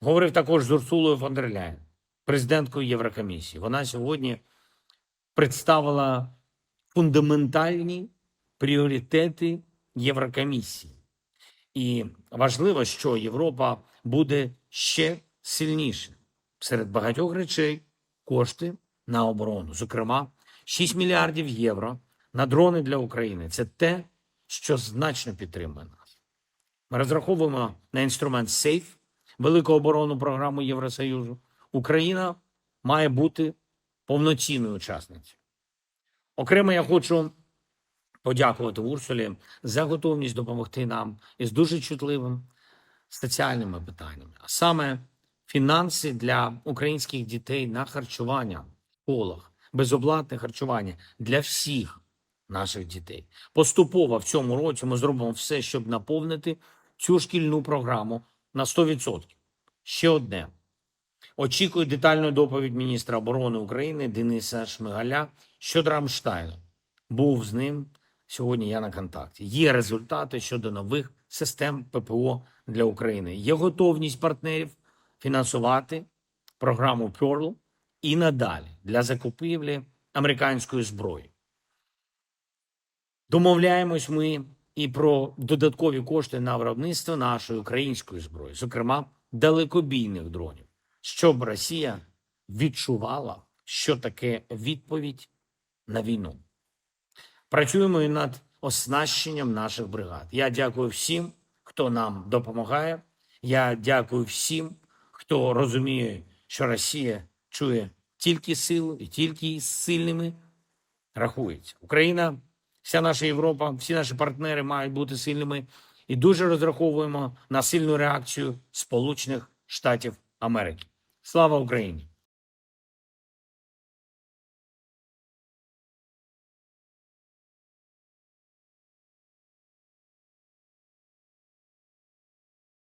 Говорив також з Урсулою фон дер Ляєн, президенткою Єврокомісії. Вона сьогодні представила фундаментальні пріоритети Єврокомісії. І важливо, що Європа буде ще сильніше. Серед багатьох речей кошти на оборону, зокрема, 6 мільярдів євро на дрони для України. Це те, що значно підтримує нас. Ми розраховуємо на інструмент СЕЙФ, велику оборонну програму Євросоюзу. Україна має бути повноцінною учасницею. Окремо я хочу подякувати Урсулі за готовність допомогти нам із дуже чутливим соціальними питаннями, а саме фінанси для українських дітей на харчування в школах, безоплатне харчування для всіх наших дітей. Поступово в цьому році ми зробимо все, щоб наповнити цю шкільну програму на 100%. Ще одне. Очікую детальну доповідь міністра оборони України Дениса Шмигаля щодо Рамштайну. Був з ним сьогодні. Я на контакті. Є результати щодо нових систем ППО для України. Є готовність партнерів фінансувати програму Pearl і надалі для закупівлі американської зброї. Домовляємось ми і про додаткові кошти на виробництво нашої української зброї, зокрема далекобійних дронів, щоб Росія відчувала, що таке відповідь на війну. Працюємо і над оснащенням наших бригад. Я дякую всім, хто нам допомагає. Я дякую всім, хто розуміє, що Росія чує тільки силу і тільки із сильними рахується. Україна, вся наша Європа, всі наші партнери мають бути сильними і дуже розраховуємо на сильну реакцію Сполучених Штатів Америки. Слава Україні!